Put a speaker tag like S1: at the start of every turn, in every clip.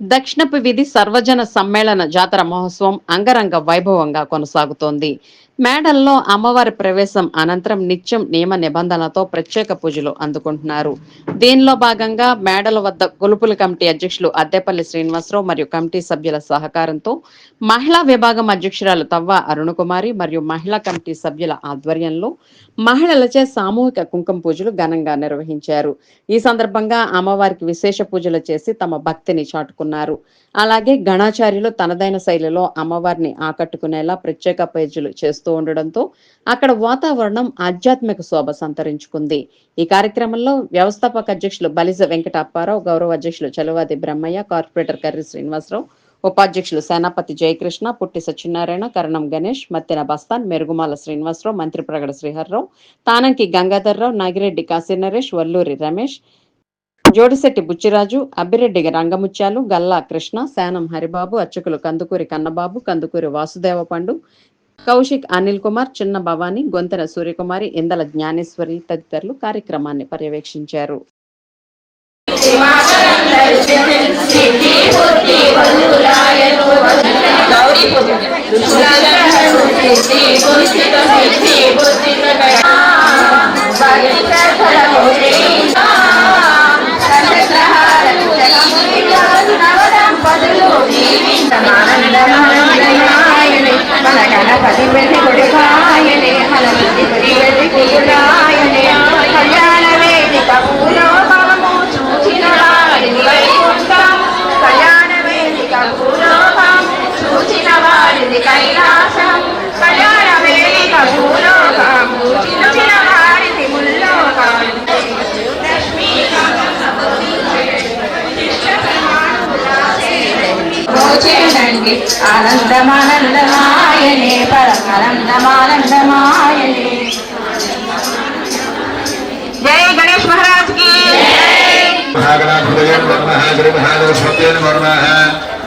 S1: దక్షిణపు వీధి సర్వజన సమ్మేళన జాతర మహోత్సవం అంగరంగ వైభవంగా కొనసాగుతోంది. మేడల్లో అమ్మవారి ప్రవేశం అనంతరం నిత్యం నియమ నిబంధనలతో ప్రత్యేక పూజలు అందుకుంటున్నారు. దీనిలో భాగంగా మేడల వద్ద గొలుపుల కమిటీ అధ్యక్షులు అద్దెపల్లి శ్రీనివాసరావు మరియు కమిటీ సభ్యుల సహకారంతో మహిళా విభాగం అధ్యక్షురాలు తవ్వ అరుణకుమారి మరియు మహిళా కమిటీ సభ్యుల ఆధ్వర్యంలో మహిళలచే సామూహిక కుంకుమ పూజలు ఘనంగా నిర్వహించారు. ఈ సందర్భంగా అమ్మవారికి విశేష పూజలు చేసి తమ భక్తిని చాటుకున్నారు. అలాగే గణాచార్యులు తనదైన శైలిలో అమ్మవారిని ఆకట్టుకునేలా ప్రత్యేక పూజలు చేస్తూ ఉండడంతో అక్కడ వాతావరణం ఆధ్యాత్మిక శోభ సంతరించుకుంది. ఈ కార్యక్రమంలో వ్యవస్థాపక అధ్యక్షులు బలిజ వెంకటప్పారావు గౌరవ అధ్యక్షులు చలువాది బ్రహ్మయ్య కార్పొరేటర్ కర్రి శ్రీనివాసరావు ఉపాధ్యక్షులు సేనాపతి జయకృష్ణ పుట్టి సత్యనారాయణ కరణం గణేష్ మత్తెన బస్తాన్ మెరుగుమాల శ్రీనివాసరావు మంత్రి ప్రగడ శ్రీహర్రావు తానంకి గంగాధర్రావు నాగిరెడ్డి కాశీ నరేష్ వల్లూరి రమేష్ జోడిశెట్టి బుచ్చిరాజు అబ్బిరెడ్డి రంగముత్యాలు గల్లా కృష్ణ శానం హరిబాబు అర్చకులు కందుకూరి కన్నబాబు కందుకూరి వాసుదేవ పండు కౌశిక్ అనిల్ కుమార్ చిన్న భవాని గొంతెన సూర్యకుమారి ఇందల జ్ఞానేశ్వరి తదితరులు కార్యక్రమాన్ని పర్యవేక్షించారు.
S2: നൽകി ആനന്ദമാനന്ദമായനെ പരമാനന്ദമാനന്ദമായനെ ജയ് ഗണേഷ് മഹാരാജ് കി മഹാഗണാധിപതയം നമ ശ്രീ
S3: മഹാഗണസ്പത്യേ നമ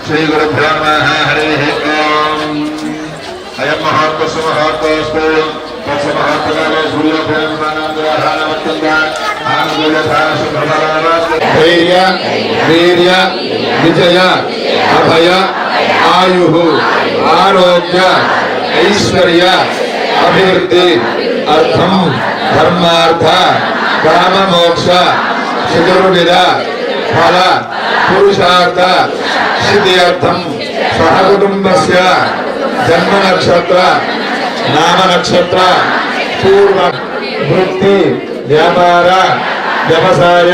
S3: ശ്രീ ഗുരുഭ്യോ നമ ഹരി ഓം അയം മഹാത്മസ് മഹാത്മസ്തു തസ്സ മഹാത്മകാല സൂര്യോഭയം സ്ഥാനാന്തരാഹാനമത്യന്ത ധൈര്യ ധീര്യ വിജയ അഭയ आयु, आरोग्य, ऐश्वर्य, अभिवृद्धि, अर्थम, धर्मार्थ काम मोक्ष चतुर्विदा फल, पुरुषार्थ सिद्धियर्थम सह कुटुंब से जन्म नक्षत्र, नाम नक्षत्र, पूर्व वृत्ति, व्यापार, व्यवसाय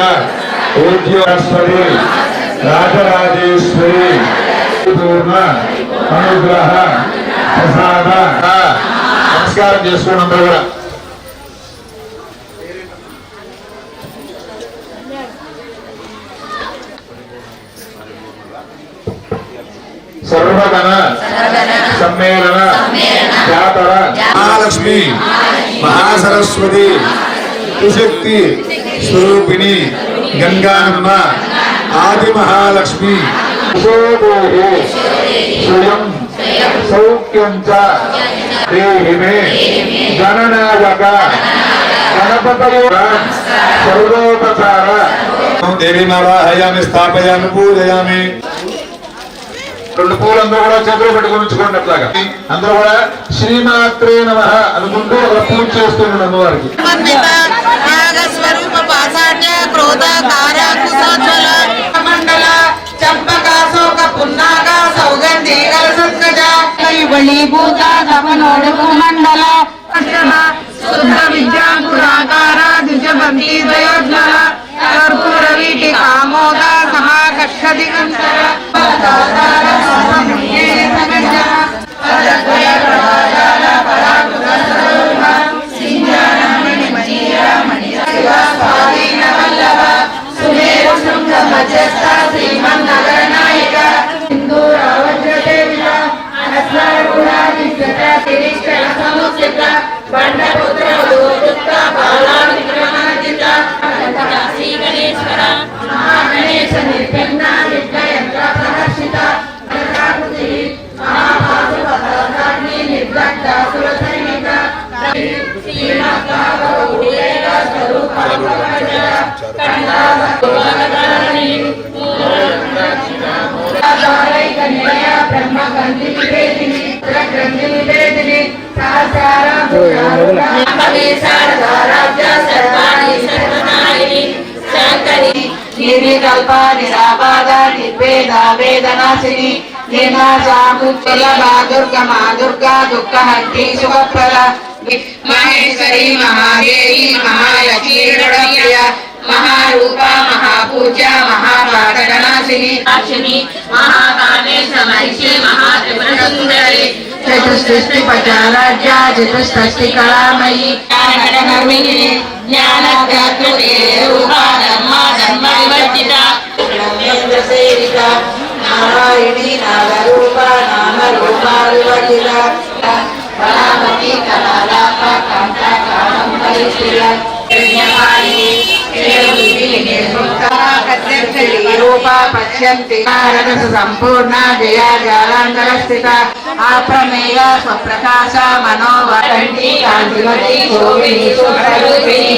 S3: उद्योगश्वरी राजराजेश्वरी। పూర్ణ అనుగ్రహ ప్రసాద. నమస్కారం చేసుకోండి అందరూ కూడా. సర్వగణ సమ్మేళన జాతర మహాలక్ష్మి మహాసరస్వతి సుశక్తి స్వరూపిణి గంగానమ్మ ఆది మహాలక్ష్మి యశోదేహి స్వయం సౌఖ్యం చ దేహి మే గణనాయక గణపతయే సర్వోపచార. దేవీమావాహయామి స్థాపయామి పూజయామి. రెండు పూలందరూ కూడా చేతులు పెట్టుకుని ఉంచుకోండి అట్లాగా. అందరూ కూడా శ్రీమాత్రే నమ అనుకుంటూ ఒక పూజ చేస్తున్నాడు అమ్మవారికి.
S2: క్రోధ కార ಪುನ್ನಾಗ ಸೌಗಂಧಿ ಕಲಸತ್ಕಜ ಕೈಬಳಿ ಭೂತ ತಪನೋಡುಗು ಮಂಡಲ ಶುದ್ಧ ವಿದ್ಯಾ ಪುರಾಕಾರ ದ್ವಿಜಬಂಧಿ ದ್ವಯೋಜ್ವಲ ಕರ್ಪೂರವೀಟಿ ಕಾಮೋದ ಸಹ ಕಕ್ಷದಿ ಕಂಸರ నిర్వికల్ప నిరాబాధ నిర్వేద వేదనాశిని నిర్నాజాములభా దుర్గమా దుర్గా దుఃఖహంతి సుఖప్రద మహేశ్వరి మహాదేవి మహాలయ మహారూప మహాపూజ్య మహాపాతకనాశిని అక్షిని మహాకాళేశ మహిషి మహాత్రిపుర సుందరి చతుష్టి పచారాజ్య చతుష్టి కళామయీ. జ్ఞానకర్మిణి జ్ఞానకర్తుడే రూపా ధర్మ ధర్మ వివర్జిత నారాయణి నాగరూప నామ రూపా వివర్జిత పశ్యంతి రజస సంపూర్ణ జయా జాలాంతర స్థిత. అప్రమేయ స్వప్రకాశ మనోవరంటి కాంతిమతి గోవిని శుభ్రరూపిణి